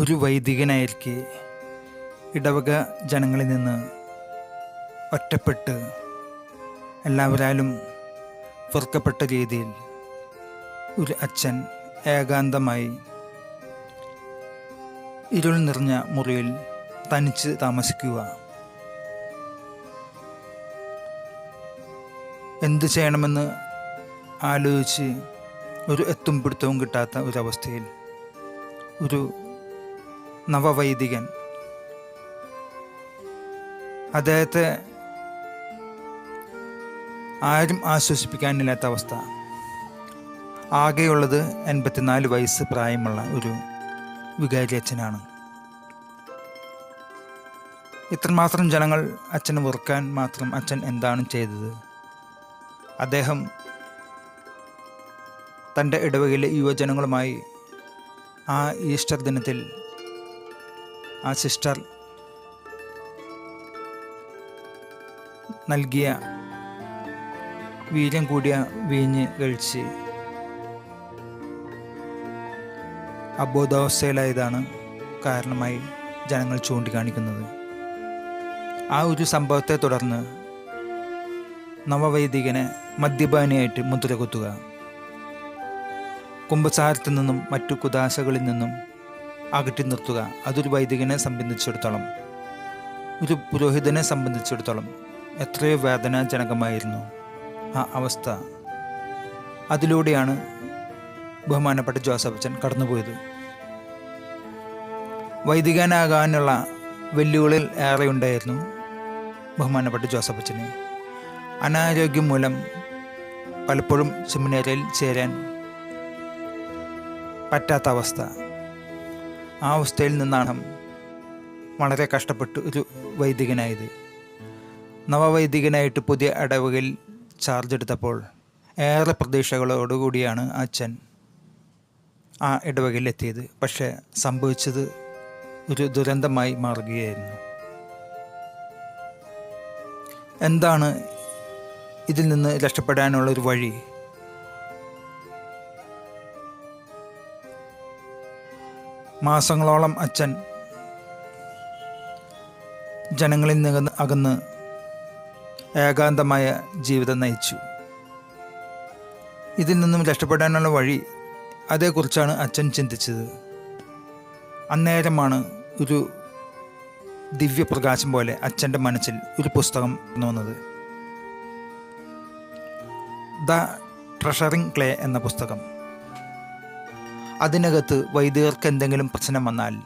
ഒരു വൈദികനായിരിക്കെ ഇടവക ജനങ്ങളിൽ നിന്ന് ഒറ്റപ്പെട്ട് എല്ലാവരാലും വെറുക്കപ്പെട്ട രീതിയിൽ ഒരു അച്ഛൻ ഏകാന്തമായി ഇരുൾ നിറഞ്ഞ മുറിയിൽ തനിച്ച് താമസിക്കുക. എന്തു ചെയ്യണമെന്ന് ആലോചിച്ച് ഒരു എത്തും പിടുത്തവും കിട്ടാത്ത ഒരവസ്ഥയിൽ ഒരു നവവൈദികൻ. അദ്ദേഹത്തെ ആരും ആശ്വസിപ്പിക്കാനില്ലാത്ത അവസ്ഥ. ആകെയുള്ളത് എൺപത്തിനാല് വയസ്സ് പ്രായമുള്ള ഒരു വികാരി അച്ഛനാണ്. ഇത്രമാത്രം ജനങ്ങൾ അച്ഛന് വെറുക്കാൻ മാത്രം അച്ഛൻ എന്താണ് ചെയ്തത്? അദ്ദേഹം തന്റെ ഇടവകയിലെ യുവജനങ്ങളുമായി ആ ഈസ്റ്റർ ദിനത്തിൽ ആ സിസ്റ്റർ നൽകിയ വീര്യം കൂടിയ വീഞ്ഞ് കഴിച്ച് അബോധാവസ്ഥയിലായതാണ് കാരണമായി ജനങ്ങൾ ചൂണ്ടിക്കാണിക്കുന്നത്. ആ ഒരു സംഭവത്തെ തുടർന്ന് നവവൈദികനെ മദ്യപാനിയായിട്ട് മുദ്ര കുത്തുക കുംഭസാരത്തിൽ നിന്നും മറ്റു കുദാശകളിൽ നിന്നും അകറ്റി നിർത്തുക. അതൊരു വൈദികനെ സംബന്ധിച്ചിടത്തോളം ഒരു പുരോഹിതനെ സംബന്ധിച്ചിടത്തോളം എത്രയോ വേദനാജനകമായിരുന്നു ആ അവസ്ഥ. അതിലൂടെയാണ് ബഹുമാനപ്പെട്ട ജോസഫ് അച്ഛൻ കടന്നുപോയത്. വൈദികനാകാനുള്ള വെല്ലുവിളിൽ ഏറെ ഉണ്ടായിരുന്നു ബഹുമാനപ്പെട്ട ജോസഫ് അച്ഛന്. അനാരോഗ്യം മൂലം പലപ്പോഴും സെമിനാരിയിൽ ചേരാൻ പറ്റാത്ത അവസ്ഥ. ആ അവസ്ഥയിൽ നിന്നാണ് വളരെ കഷ്ടപ്പെട്ട് ഒരു വൈദികനായത്. നവവൈദികനായിട്ട് പുതിയ അടവുകയിൽ ചാർജ് എടുത്തപ്പോൾ ഏറെ പ്രതീക്ഷകളോടുകൂടിയാണ് അച്ഛൻ ആ ഇടവകയിലെത്തിയത് പക്ഷേ സംഭവിച്ചത് ഒരു ദുരന്തമായി മാറുകയായിരുന്നു. എന്താണ് ഇതിൽ നിന്ന് രക്ഷപ്പെടാനുള്ള ഒരു വഴി? മാസങ്ങളോളം അച്ഛൻ ജനങ്ങളിൽ നിന്ന് അകന്ന് ഏകാന്തമായ ജീവിതം നയിച്ചു. ഇതിൽ നിന്നും രക്ഷപ്പെടാനുള്ള വഴി അതേക്കുറിച്ചാണ് അച്ഛൻ ചിന്തിച്ചത്. അന്നേരമാണ് ഒരു ദിവ്യപ്രകാശം പോലെ അച്ഛന്റെ മനസ്സിൽ ഒരു പുസ്തകം വന്നത്. ദ ട്രഷറിങ് ക്ലേ എന്ന പുസ്തകം. അതിനകത്ത് വൈദികർക്ക് എന്തെങ്കിലും പ്രശ്നം വന്നാൽ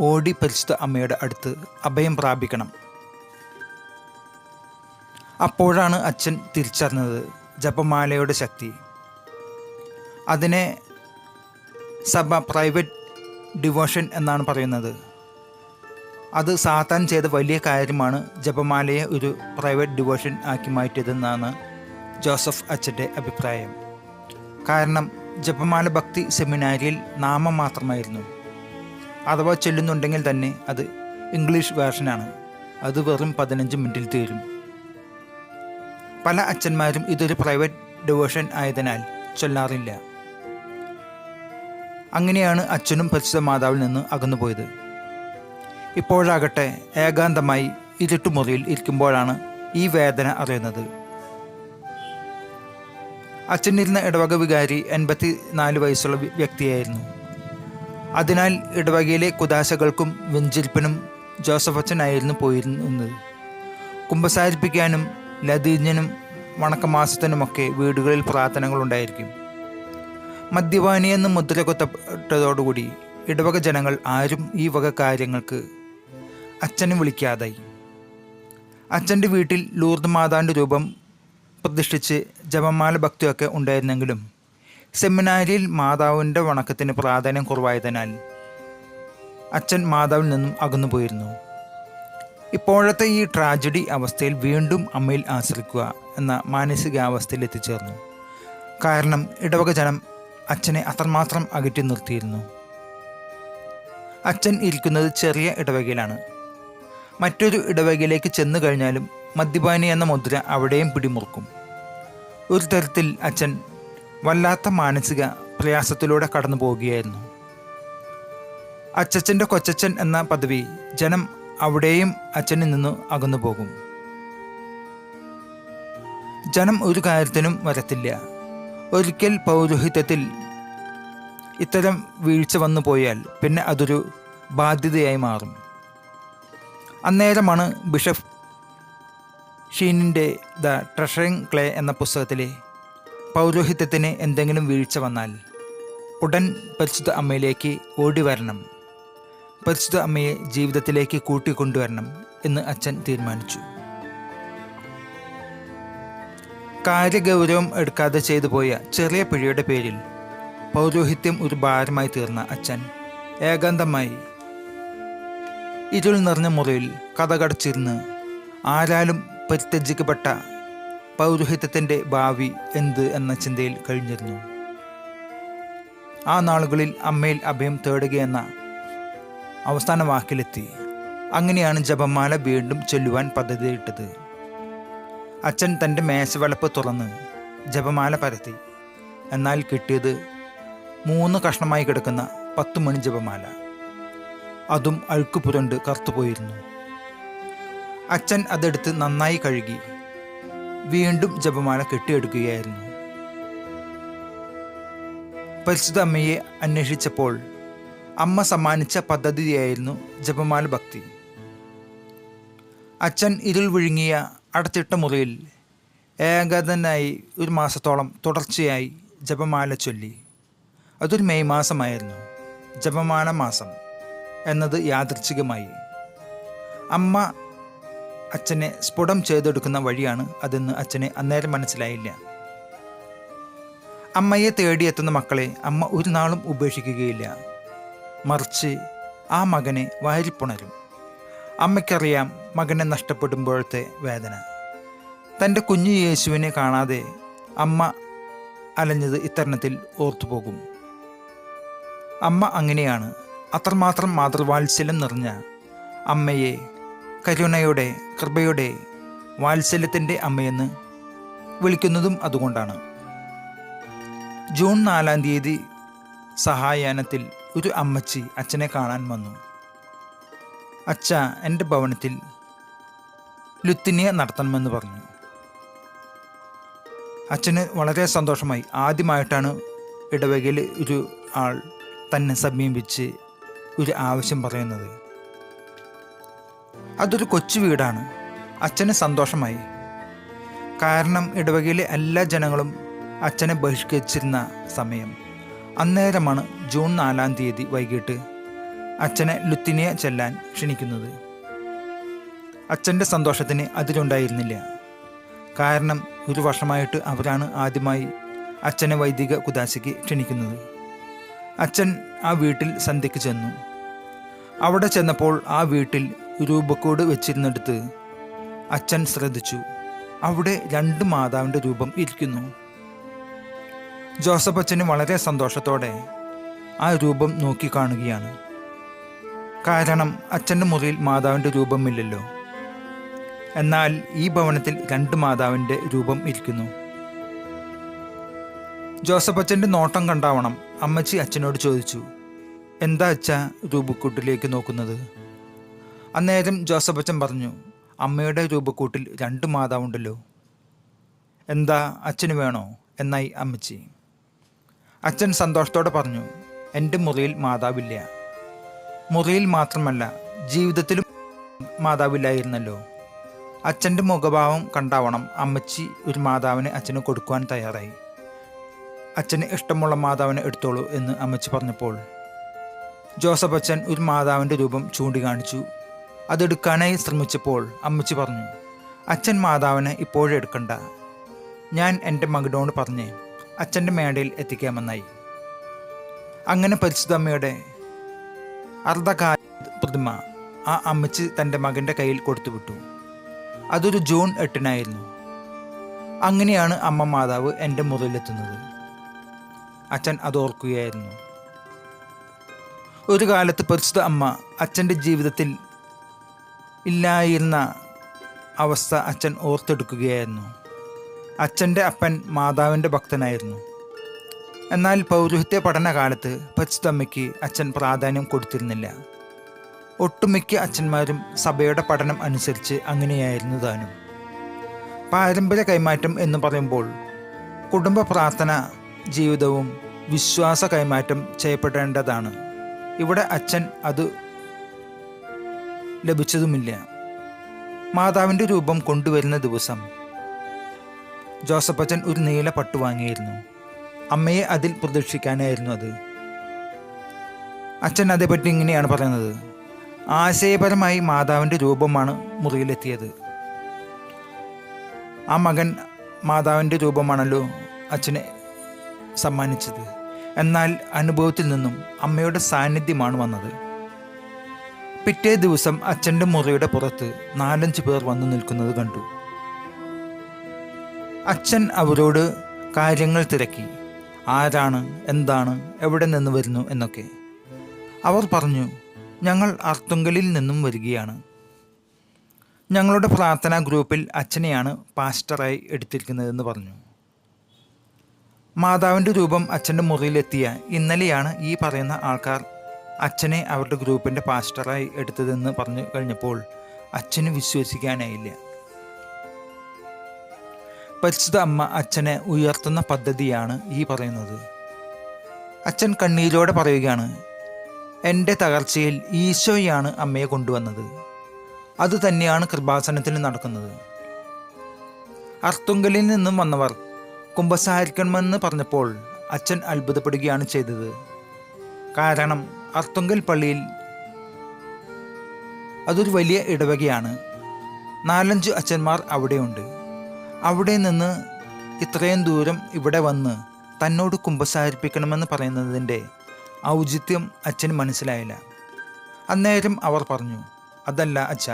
ഓടി പരിശുദ്ധ അമ്മയുടെ അടുത്ത് അഭയം പ്രാപിക്കണം. അപ്പോഴാണ് അച്ഛൻ തിരിച്ചറിഞ്ഞത് ജപമാലയുടെ ശക്തി. അതിനെ സഭ പ്രൈവറ്റ് ഡിവോഷൻ എന്നാണ് പറയുന്നത്. അത് സാത്താൻ ചെയ്ത വലിയ കാര്യമാണ് ജപമാലയെ ഒരു പ്രൈവറ്റ് ഡിവോഷൻ ആക്കി മാറ്റിയതെന്നാണ് ജോസഫ് അച്ഛന്റെ അഭിപ്രായം. കാരണം ജപമാല ഭക്തി സെമിനാരിയിൽ നാമം മാത്രമായിരുന്നു അഥവാ ചെല്ലുന്നുണ്ടെങ്കിൽ തന്നെ അത് ഇംഗ്ലീഷ് വേർഷനാണ്. അത് വെറും പതിനഞ്ച് മിനിറ്റിൽ തീരും. പല അച്ഛന്മാരും ഇതൊരു പ്രൈവറ്റ് ഡിവോഷൻ ആയതിനാൽ ചൊല്ലാറില്ല. അങ്ങനെയാണ് അച്ഛനും പരിശുദ്ധ മാതാവിൽ നിന്ന് അകന്നുപോയത്. ഇപ്പോഴാകട്ടെ ഏകാന്തമായി ഇരുട്ടുമുറിയിൽ ഇരിക്കുമ്പോഴാണ് ഈ വേദന അറിയുന്നത്. അച്ഛനിരുന്ന ഇടവക വികാരി എൺപത്തി നാല് വയസ്സുള്ള വ്യക്തിയായിരുന്നു. അതിനാൽ ഇടവകയിലെ കുദാശകൾക്കും വെഞ്ചിരിപ്പിനും ജോസഫ് അച്ഛനായിരുന്നു പോയിരുന്നത്. കുമ്പസാരിപ്പിക്കാനും ലതീജ്ഞനും വണക്കമാസത്തിനുമൊക്കെ വീടുകളിൽ പ്രാർത്ഥനകളുണ്ടായിരിക്കും. മദ്യപാനിയെന്ന് മുദ്ര കുത്തപ്പെട്ടതോടുകൂടി ഇടവക ജനങ്ങൾ ആരും ഈ വക കാര്യങ്ങൾക്ക് അച്ഛനെ വിളിക്കാതായി. അച്ഛന്റെ വീട്ടിൽ ലൂർദ് മാതാന്റെ രൂപം പ്രതിഷ്ഠിച്ച് ജപമാല ഭക്തിയൊക്കെ ഉണ്ടായിരുന്നെങ്കിലും സെമിനാരിയിൽ മാതാവിന്റെ വണക്കത്തിന് പ്രാധാന്യം കുറവായതിനാൽ അച്ഛൻ മാതാവിൽ നിന്നും അകന്നു പോയിരുന്നു. ഇപ്പോഴത്തെ ഈ ട്രാജഡി അവസ്ഥയിൽ വീണ്ടും അമ്മയിൽ ആശ്രയിക്കുക എന്ന മാനസികാവസ്ഥയിൽ എത്തിച്ചേർന്നു. കാരണം ഇടവക ജനം അച്ഛനെ അത്രമാത്രം അകറ്റി നിർത്തിയിരുന്നു. അച്ഛൻ ഇരിക്കുന്നത് ചെറിയ ഇടവകയിലാണ്. മറ്റൊരു ഇടവകയിലേക്ക് ചെന്നു കഴിഞ്ഞാലും മദ്യപാനി എന്ന മുദ്ര അവിടെയും പിടിമുറുക്കും. ഒരു തരത്തിൽ അച്ഛൻ വല്ലാത്ത മാനസിക പ്രയാസത്തിലൂടെ കടന്നു പോവുകയായിരുന്നു. അച്ചച്ചന്റെ കൊച്ചച്ചൻ എന്ന പദവി ജനം അവിടെയും അച്ഛനിൽ നിന്ന് അകന്നു പോകും. ജനം ഒരു കാര്യത്തിനും വരത്തില്ല. ഒരിക്കൽ പൗരോഹിത്യത്തിൽ ഇത്തരം വീഴ്ച വന്നു പോയാൽ പിന്നെ അതൊരു ബാധ്യതയായി മാറും. അന്നേരമാണ് ബിഷപ്പ് ഷീനിന്റെ ദ ട്രഷറിങ് ക്ലേ എന്ന പുസ്തകത്തിലെ പൗരോഹിത്യത്തിന് എന്തെങ്കിലും വീഴ്ച വന്നാൽ ഉടൻ പരിശുദ്ധ അമ്മയിലേക്ക് ഓടി വരണം പരിശുദ്ധ അമ്മയെ ജീവിതത്തിലേക്ക് കൂട്ടിക്കൊണ്ടുവരണം എന്ന് അച്ഛൻ തീരുമാനിച്ചു. കാര്യഗൗരവം എടുക്കാതെ ചെയ്തു പോയ ചെറിയ പിഴയുടെ പേരിൽ പൗരോഹിത്യം ഒരു ഭാരമായി തീർന്ന അച്ഛൻ ഏകാന്തമായി ഇരുൾ നിറഞ്ഞ മുറിയിൽ കഥകടച്ചിരുന്ന് ആരാലും പരിത്യജിക്കപ്പെട്ട പൗരോഹിത്യത്തിന്റെ ഭാവി എന്ത് എന്ന ചിന്തയിൽ കഴിഞ്ഞിരുന്നു. ആ നാളുകളിൽ അമ്മയിൽ അഭയം തേടുകയെന്ന അവസാന വാക്കിലെത്തി അങ്ങനെയാണ് ജപമാല വീണ്ടും ചൊല്ലുവാൻ പദ്ധതിയിട്ടത്. അച്ഛൻ തന്റെ മേശവളപ്പ് തുറന്ന് ജപമാല പരത്തി. എന്നാൽ കിട്ടിയത് മൂന്ന് കഷ്ണമായി കിടക്കുന്ന പത്ത് മണി ജപമാല. അതും അഴുക്കുപുരണ്ട് കറുത്തുപോയിരുന്നു. അച്ഛൻ അതെടുത്ത് നന്നായി കഴുകി. വീണ്ടും ജപമാല കെട്ടിയെടുക്കുകയായിരുന്നു. പരിശുദ്ധ അമ്മയെ അന്വേഷിച്ചപ്പോൾ അമ്മ സമ്മാനിച്ച പദ്ധതിയായിരുന്നു ജപമാല ഭക്തി. അച്ഛൻ ഇരുൾ വിഴുങ്ങിയ അടച്ചിട്ട മുറിയിൽ ഏകാതനായി ഒരു മാസത്തോളം തുടർച്ചയായി ജപമാല ചൊല്ലി. അതൊരു മെയ് മാസമായിരുന്നു. ജപമാല മാസം എന്നത് യാദൃച്ഛികമായി. അമ്മ അച്ഛനെ സ്ഫുടം ചെയ്തെടുക്കുന്ന വഴിയാണ് അതെന്ന് അച്ഛന് അന്നേരം മനസ്സിലായില്ല. അമ്മയെ തേടിയെത്തുന്ന മക്കളെ അമ്മ ഒരു നാളും ഉപേക്ഷിക്കുകയില്ല. മറിച്ച് ആ മകനെ വാരിപ്പുണരും. അമ്മയ്ക്കറിയാം മകനെ നഷ്ടപ്പെടുമ്പോഴത്തെ വേദന. തന്റെ കുഞ്ഞു യേശുവിനെ കാണാതെ അമ്മ അലഞ്ഞത് ഇത്തരണത്തിൽ ഓർത്തുപോകും. അമ്മ അങ്ങനെയാണ്. അത്രമാത്രം മാതൃവാത്സല്യം നിറഞ്ഞ അമ്മയെ കരുണയുടെ കൃപയുടെ വാത്സല്യത്തിന്റെ അമ്മയെന്ന് വിളിക്കുന്നതും അതുകൊണ്ടാണ്. ജൂൺ നാലാം തീയതി സഹായാനത്തിൽ ഒരു അമ്മച്ചി അച്ഛനെ കാണാൻ വന്നു. അച്ഛ എന്റെ ഭവനത്തിൽ ലുത്തിനിയ നടത്തണമെന്ന് പറഞ്ഞു. അച്ഛന് വളരെ സന്തോഷമായി. ആദ്യമായിട്ടാണ് ഇടവകയിൽ ഒരു ആൾ തന്നെ സമീപിച്ച് ഒരു ആവശ്യം പറയുന്നത്. അതൊരു കൊച്ചു വീടാണ്. അച്ഛന് സന്തോഷമായി. കാരണം ഇടവകയിലെ എല്ലാ ജനങ്ങളും അച്ഛനെ ബഹിഷ്കരിച്ചിരുന്ന സമയം. അന്നേരമാണ് ജൂൺ നാലാം തീയതി വൈകിട്ട് അച്ഛനെ ലുത്തിനിയ ചെല്ലാൻ ക്ഷണിക്കുന്നത്. അച്ഛന്റെ സന്തോഷത്തിന് അതിലുണ്ടായിരുന്നില്ല കാരണം ഒരു വർഷമായിട്ട് അവരാണ് ആദ്യമായി അച്ഛനെ വൈദിക കുദാശയ്ക്ക് ക്ഷണിക്കുന്നത്. അച്ഛൻ ആ വീട്ടിൽ സന്ധ്യയ്ക്ക് ചെന്നു. അവിടെ ചെന്നപ്പോൾ ആ വീട്ടിൽ രൂപക്കോട് വെച്ചിരുന്നെടുത്ത് അച്ഛൻ ശ്രദ്ധിച്ചു. അവിടെ രണ്ട് മാതാവിന്റെ രൂപം ഇരിക്കുന്നു. ജോസഫ് അച്ഛന് വളരെ സന്തോഷത്തോടെ ആ രൂപം നോക്കി കാണുകയാണ്. കാരണം അച്ഛന്റെ മുറിയിൽ മാതാവിന്റെ രൂപമില്ലല്ലോ. എന്നാൽ ഈ ഭവനത്തിൽ രണ്ട് മാതാവിന്റെ രൂപം ഇരിക്കുന്നു. ജോസഫ് അച്ഛന്റെ നോട്ടം കണ്ടാവണം അമ്മച്ചി അച്ഛനോട് ചോദിച്ചു. എന്താ അച്ഛ രൂപക്കൂട്ടിലേക്ക് നോക്കുന്നത്? അന്നേരം ജോസഫ് അച്ഛൻ പറഞ്ഞു അമ്മയുടെ രൂപക്കൂട്ടിൽ രണ്ട് മാതാവുണ്ടല്ലോ. എന്താ അച്ഛന് വേണോ? എന്നായി അമ്മച്ചി. അച്ഛൻ സന്തോഷത്തോടെ പറഞ്ഞു എന്റെ മുറിയിൽ മാതാവില്ല. മുറിയിൽ മാത്രമല്ല ജീവിതത്തിലും മാതാവില്ലായിരുന്നല്ലോ. അച്ഛന്റെ മുഖഭാവം കണ്ടാവണം. അമ്മച്ചി ഒരു മാതാവിനെ അച്ഛന് കൊടുക്കുവാൻ തയ്യാറായി. അച്ഛന് ഇഷ്ടമുള്ള മാതാവിനെ എടുത്തോളൂ എന്ന് അമ്മച്ചി പറഞ്ഞപ്പോൾ ജോസഫ് അച്ഛൻ ഒരു മാതാവിന്റെ രൂപം ചൂണ്ടിക്കാണിച്ചു. അതെടുക്കാനായി ശ്രമിച്ചപ്പോൾ അമ്മച്ചി പറഞ്ഞു അച്ഛൻ മാതാവിനെ ഇപ്പോഴും എടുക്കണ്ട. ഞാൻ എന്റെ മകനോട് പറഞ്ഞ് അച്ഛന്റെ മേടയിൽ എത്തിക്കാമെന്നായി. അങ്ങനെ പരിശുദ്ധ അമ്മയുടെ അർദ്ധകാല പ്രതിമ ആ അമ്മച്ചി തന്റെ മകന്റെ കയ്യിൽ കൊടുത്തുവിട്ടു അതൊരു ജൂൺ എട്ടിനായിരുന്നു. അങ്ങനെയാണ് അമ്മ മാതാവ് എന്റെ മുറിയിലെത്തുന്നത്. അച്ഛൻ അത് ഓർക്കുകയായിരുന്നു. ഒരു കാലത്ത് പരിശുദ്ധ അമ്മ അച്ഛന്റെ ജീവിതത്തിൽ ഇല്ലായിരുന്ന അവസ്ഥ അച്ഛൻ ഓർത്തെടുക്കുകയായിരുന്നു. അച്ഛന്റെ അപ്പൻ മാതാവിന്റെ ഭക്തനായിരുന്നു. എന്നാൽ പൗരോഹിത്യ പഠനകാലത്ത് പച്ചത്തമ്മയ്ക്ക് അച്ഛൻ പ്രാധാന്യം കൊടുത്തിരുന്നില്ല. ഒട്ടുമിക്ക അച്ഛന്മാരും സഭയുടെ പഠനം അനുസരിച്ച് അങ്ങനെയായിരുന്നു താനും. പാരമ്പര്യ കൈമാറ്റം എന്ന് പറയുമ്പോൾ കുടുംബ പ്രാർത്ഥന ജീവിതവും വിശ്വാസ കൈമാറ്റം ചെയ്യപ്പെടേണ്ടതാണ്. ഇവിടെ അച്ഛൻ അത് ലഭിച്ചതുമില്ല. മാതാവിന്റെ രൂപം കൊണ്ടുവരുന്ന ദിവസം ജോസഫച്ചൻ ഒരു നീല പട്ടു വാങ്ങിയിരുന്നു. അമ്മയെ അതിൽ പ്രതീക്ഷിക്കാനായിരുന്നു അത്. അച്ഛൻ അതേപ്പറ്റി ഇങ്ങനെയാണ് പറയുന്നത്. ആശയപരമായി മാതാവിന്റെ രൂപമാണ് മുറിയിലെത്തിയത്. ആ മകൻ മാതാവിന്റെ രൂപമാണല്ലോ അച്ഛനെ സമ്മാനിച്ചത്. എന്നാൽ അനുഭവത്തിൽ നിന്നും അമ്മയുടെ സാന്നിധ്യമാണ് വന്നത്. പിറ്റേ ദിവസം അച്ഛന്റെ മുറിയുടെ പുറത്ത് നാലഞ്ച് പേർ വന്നു നിൽക്കുന്നത് കണ്ടു. അച്ഛൻ അവരോട് കാര്യങ്ങൾ തിരക്കി. ആരാണ് എന്താണ് എവിടെ നിന്ന് വരുന്നു എന്നൊക്കെ. അവർ പറഞ്ഞു ഞങ്ങൾ അർത്തുങ്കലിൽ നിന്നും വരികയാണ്. ഞങ്ങളുടെ പ്രാർത്ഥനാ ഗ്രൂപ്പിൽ അച്ഛനെയാണ് പാസ്റ്ററായി എടുത്തിരിക്കുന്നതെന്ന് പറഞ്ഞു. മാതാവിന്റെ രൂപം അച്ഛന്റെ മുറിയിലെത്തിയ ഇന്നലെയാണ് ഈ പറയുന്ന ആൾക്കാർ അച്ഛനെ അവരുടെ ഗ്രൂപ്പിന്റെ പാസ്റ്ററായി എടുത്തതെന്ന് പറഞ്ഞു കഴിഞ്ഞപ്പോൾ അച്ഛന് വിശ്വസിക്കാനായില്ല. പരിശുദ്ധ അമ്മ അച്ഛനെ ഉയർത്തുന്ന പദ്ധതിയാണ് ഈ പറയുന്നത്. അച്ഛൻ കണ്ണീരോടെ പറയുകയാണ് എന്റെ തകർച്ചയിൽ ഈശോയാണ് അമ്മയെ കൊണ്ടുവന്നത്. അത് തന്നെയാണ് കൃപാസനത്തിന് നടക്കുന്നത്. അർത്തുങ്കലിൽ നിന്നും വന്നവർ കുംഭസാരിക്കണമെന്ന് പറഞ്ഞപ്പോൾ അച്ഛൻ അത്ഭുതപ്പെടുകയാണ് ചെയ്തത്. കാരണം അർത്തുങ്കൽ പള്ളിയിൽ അതൊരു വലിയ ഇടവകയാണ്. നാലഞ്ച് അച്ഛന്മാർ അവിടെയുണ്ട്. അവിടെ നിന്ന് ഇത്രയും ദൂരം ഇവിടെ വന്ന് തന്നോട് കുമ്പസാരിപ്പിക്കണമെന്ന് പറയുന്നതിന്റെ ഔചിത്യം അച്ഛന് മനസ്സിലായില്ല. അന്നേരം അവർ പറഞ്ഞു അതല്ല അച്ഛ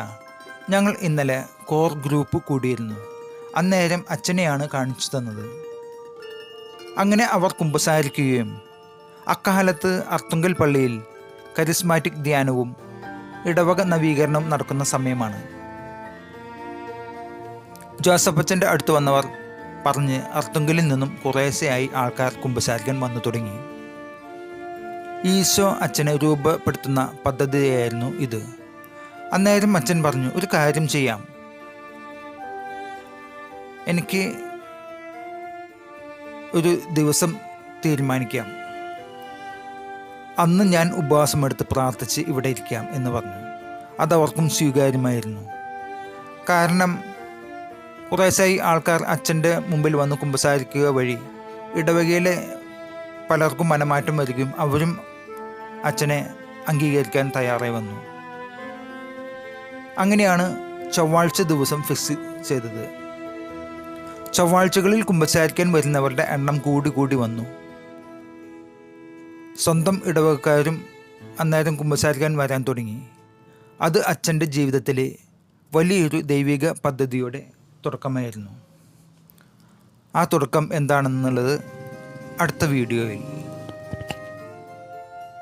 ഞങ്ങൾ ഇന്നലെ കോർ ഗ്രൂപ്പ് കൂടിയിരുന്നു. അന്നേരം അച്ഛനെയാണ് കാണിച്ചു തന്നത്. അങ്ങനെ അവർ കുമ്പസാരിക്കുകയും അക്കാലത്ത് അർത്തുങ്കൽ പള്ളിയിൽ കരിസ്മാറ്റിക് ധ്യാനവും ഇടവക നവീകരണം നടക്കുന്ന സമയമാണ്. ജോസഫ് ജോസഫച്ചന്റെ അടുത്ത് വന്നവർ പറഞ്ഞ് അർത്തുങ്കലിൽ നിന്നും കുറേശ്ശെയായി ആൾക്കാർ കുമ്പസാരിക്കാൻ വന്നു തുടങ്ങി. ഈശോ അച്ഛനെ രൂപപ്പെടുത്തുന്ന പദ്ധതിയായിരുന്നു ഇത്. അന്നേരം അച്ഛൻ പറഞ്ഞു ഒരു കാര്യം ചെയ്യാം. എനിക്ക് ഒരു ദിവസം തീരുമാനിക്കാം. അന്ന് ഞാൻ ഉപവാസമെടുത്ത് പ്രാർത്ഥിച്ച് ഇവിടെ ഇരിക്കാം എന്ന് പറഞ്ഞു. അതവർക്കും സ്വീകാര്യമായിരുന്നു. കാരണം കുറേശ്ശായി ആൾക്കാർ അച്ഛന്റെ മുമ്പിൽ വന്ന് കുമ്പസാരിക്കുക വഴി ഇടവകയിലെ പലർക്കും മനമാറ്റം വരികയും അവരും അച്ഛനെ അംഗീകരിക്കാൻ തയ്യാറായി വന്നു. അങ്ങനെയാണ് ചൊവ്വാഴ്ച ദിവസം ഫിക്സ് ചെയ്തത്. ചൊവ്വാഴ്ചകളിൽ കുമ്പസാരിക്കാൻ വരുന്നവരുടെ എണ്ണം കൂടി കൂടി വന്നു. സ്വന്തം ഇടവകക്കാരും അന്നേരം കുമ്പസാരിക്കാൻ വരാൻ തുടങ്ങി. അത് അച്ഛന്റെ ജീവിതത്തിലെ വലിയൊരു ദൈവിക പദ്ധതിയുടെ തുടക്കമായിരുന്നു. ആ തുടക്കം എന്താണെന്നുള്ളത് അടുത്ത വീഡിയോയിൽ